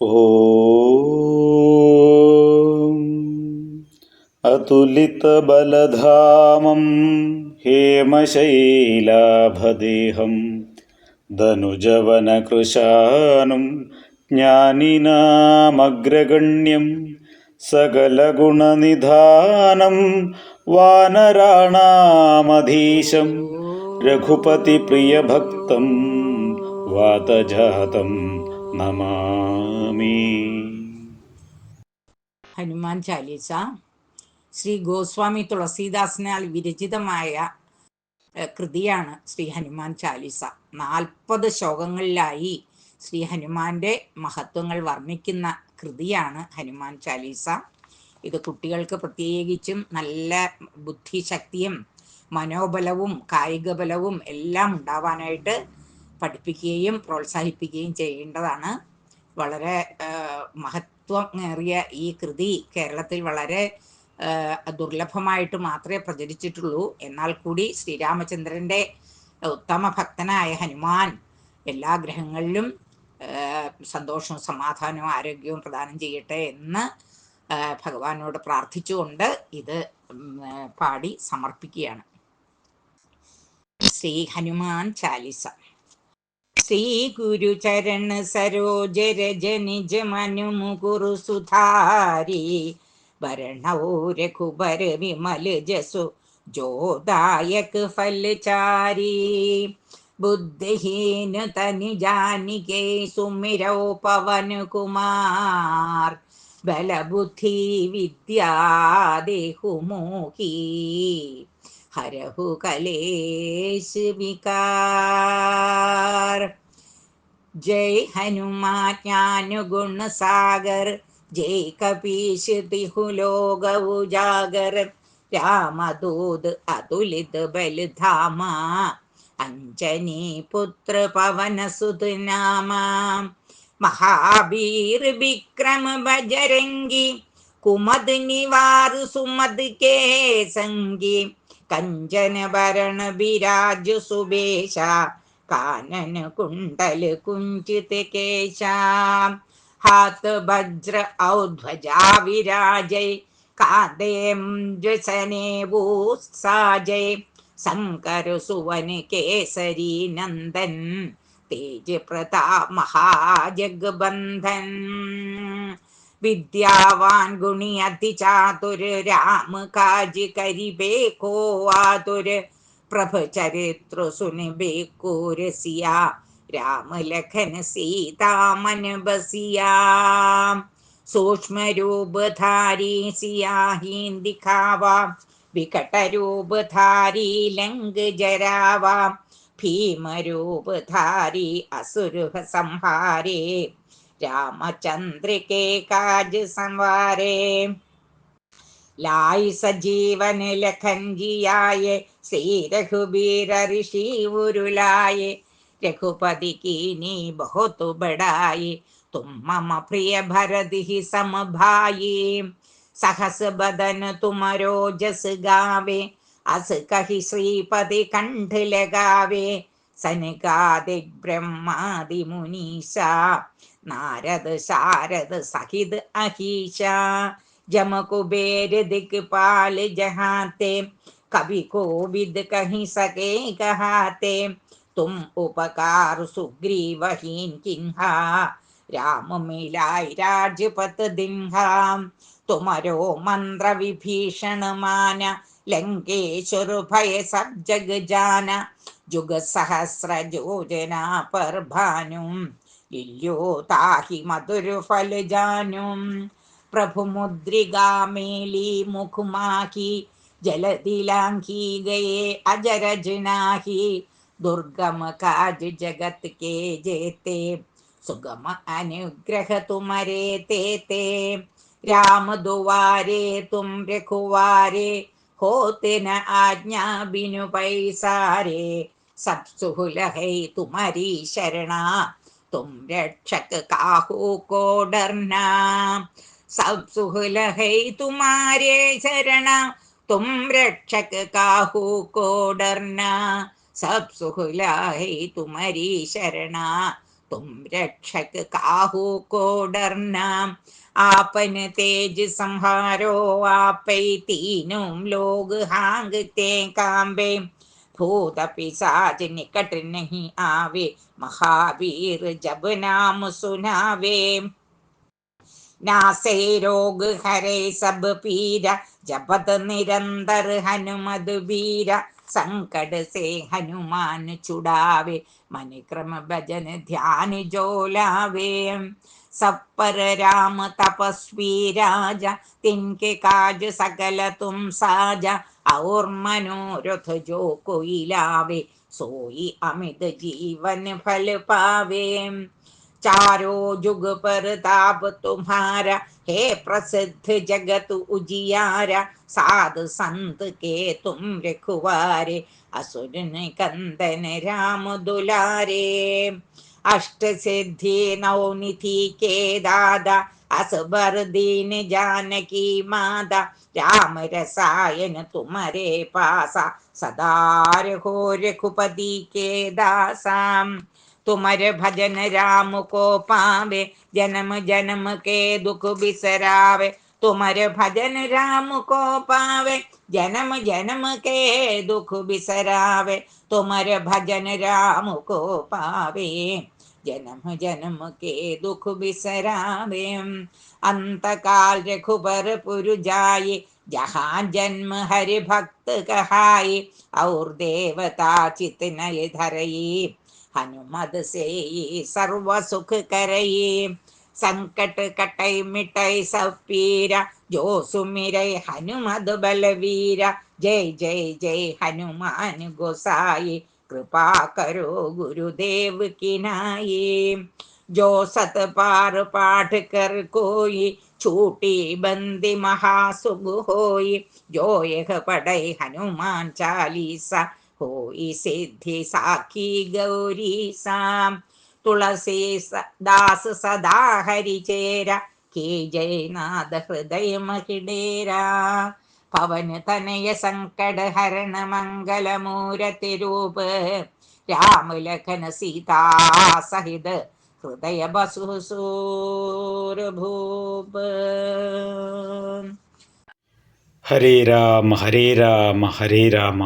ॐ अतुलितबलधामं हेमशैलाभदेहं धनुजवनकृशानुं ज्ञानिनामग्रगण्यं सकलगुणनिधानं वानराणामधीशं रघुपतिप्रियभक्तं वातजातं നമാമി. ഹനുമാൻ ചാലീസ ശ്രീ ഗോസ്വാമി തുളസീദാസിനാൽ വിരചിതമായ കൃതിയാണ് ശ്രീ ഹനുമാൻ ചാലീസ. നാൽപ്പത് ശ്ലോകങ്ങളിലായി ശ്രീ ഹനുമാന്റെ മഹത്വങ്ങൾ വർണിക്കുന്ന കൃതിയാണ് ഹനുമാൻ ചാലീസ. ഇത് കുട്ടികൾക്ക് പ്രത്യേകിച്ചും നല്ല ബുദ്ധിശക്തിയും മനോബലവും കായിക ബലവും എല്ലാം ഉണ്ടാവാനായിട്ട് പഠിപ്പിക്കുകയും പ്രോത്സാഹിപ്പിക്കുകയും ചെയ്യേണ്ടതാണ്. വളരെ മഹത്വമേറിയ ഈ കൃതി കേരളത്തിൽ വളരെ ദുർലഭമായിട്ട് മാത്രമേ പ്രചരിച്ചിട്ടുള്ളൂ. എന്നാൽ കൂടി ശ്രീരാമചന്ദ്രന്റെ ഉത്തമ ഭക്തനായ ഹനുമാൻ എല്ലാ ഗ്രഹങ്ങളിലും സന്തോഷവും സമാധാനവും ആരോഗ്യവും പ്രദാനം ചെയ്യട്ടെ എന്ന് ഭഗവാനോട് പ്രാർത്ഥിച്ചുകൊണ്ട് ഇത് പാടി സമർപ്പിക്കുകയാണ്. ശ്രീ ഹനുമാൻ ചാലിസ. ശ്രീ ഗുരു ചരണ സരോജ രജ നിജ മനു മുകുരു സുധാരി വരണോ രഘുബര വിമല ജസു ജോദായക ഫലചാരി. ബുദ്ധിഹീന തനി ജാനികേ സുമിരോ പവൻ കുമാർ. ബലബുദ്ധി വിദ്യാ ദേഹുമോഹി हरहु कलेश विकार जय हनुमान ज्ञान गुण सागर जय कपीश तिहु लोग उजागर राम दूत अतुलित बल धामा अंजनी पुत्र पवन सुत नामा महावीर विक्रम बजरंगी कुमद निवार कञ्जनवरणविराजसुबेश काननकुण्डलकुञ्चितकेशा हातभज्र औध्वजा विराजै कादें द्विसने सुवन केसरी नन्दन् तेजप्रताप महाजगबन्धन् विद्यावान गुणी अति चातुर राम काज करिबे को आतुर प्रभ चरित्र सुनबे को रसिया। राम लखन सीता मन बसिया। सूक्ष्म रूप धारी सियाहीन दिखावा। विकट रूप धारी लंग जरावा। भीम रूप धारी असुर संहारे। रामचंद्र के काज संवारे। लाई सजीवन लखन श्री रघुबीर ऋषि उरुलाए रघुपति कीनी बहुत बड़ाई तुम मम प्रिय भरत ही सम भाई सहस बदन तुमरो जस गावे, अस कही श्रीपति कंठ लगावे। सनकादिक ब्रह्मादि मुनीषा नारद शारद सहित अहिषा जम कुबेर दिक्पाल जहाते कवि को विद कहीं सके कहाते तुम उपकार सुग्रीवहीन किन्हा राम मिलाई राजपत दिन्हा तुमरो मंत्र विभीषण मान लंकेश्वर भय सब जग जाना जुगसहस्रजोजनापर्भानुं लिल्योताहि मधुरफलजानुं प्रभुमुद्रिगामेली मुखुमाहि जलदिलाङ्की गए अजरजनाहि दुर्गम काज जगत के जेते, सुगम अनुग्रह तुमरे ते ते राम दुवारे तुम रघुवारे होते न आज्ञा बिनु पैसारे സത്സുഹുലഹൈ തുമരീ ശരണ തും രക്ഷക കാഹു കോടർണ സത്സുഹുലഹൈ തുമാരേ ശരണ തും രക്ഷക കാഹു കോടർണ സത്സുഹുലഹൈ തുമരീ ശരണ തും രക്ഷക കാഹു കോടർണ ആപന തേജ് സംഹാരോ ആപ്പൈ തീനും ലോക് ഹാങ്ക് തേ കാമ്പേ आपन तेज संहारो आपै तीनों लोग हांगते कांबे भूत पिशाच निकट नहीं आवे महावीर जब नाम सुनावे नासे रोग हरे सब पीरा जपत निरंतर हनुमद बीरा संकट से हनुमान छुड़ावे मन क्रम भजन ध्यान जो लावे सब पर राम तपस्वी राजा तिनके काज सकल तुम साजा और मनोरथ जो कोई लावे सोई अमित जीवन फल पावे चारों जुग पर ताप तुम्हारा हे प्रसिद्ध जगत उजियारा साधु संत के तुम रखुवारे असुर कंदन राम दुलारे अष्ट सिद्धि नवनिधि के दादा असबर दीन जानकी मादा राम रसायन तुम्हारे पासा सदा रहो रघुपति के दासा। तुमर भजन राम को पावे, जन्म जन्म के दुख बिसरावे तुमर भजन राम को पावे, जन्म जन्म के दुख बिसरावे तुमर भजन राम को पावे, जन्म जन्म के दुख बिसरावे। अंत काल रघुबर पुर जाए, जहाँ जन्म हरि भक्त कहाए, और देवता चित नय धरई हनुमद से सर्व सुख करई संकट कटई मिटई सब पीरा जो सुमिरै हनुमद बलवीरा जय जय जय हनुमान गोसाई कृपा करो गुरुदेव की नाई जो सत पार पाठ कर कोई छूटी बंदी महासुभ होई जो यह पढ़ई हनुमान चालीसा होई सिद्धि साखी गौरी साम തുളസീസ ദാസ് സദാ ഹരിചേര കീ ജയനാഥ ഹൃദയമഹിടേര പവന തനയ സങ്കട ഹരണ മംഗളമൂരതിരൂപ രാമലഖന സീതാ സഹിത ഹൃദയ ബസുസൂരഭൂപ. ഹരേ രാമ ഹരേ രാമ ഹരേ രാമ.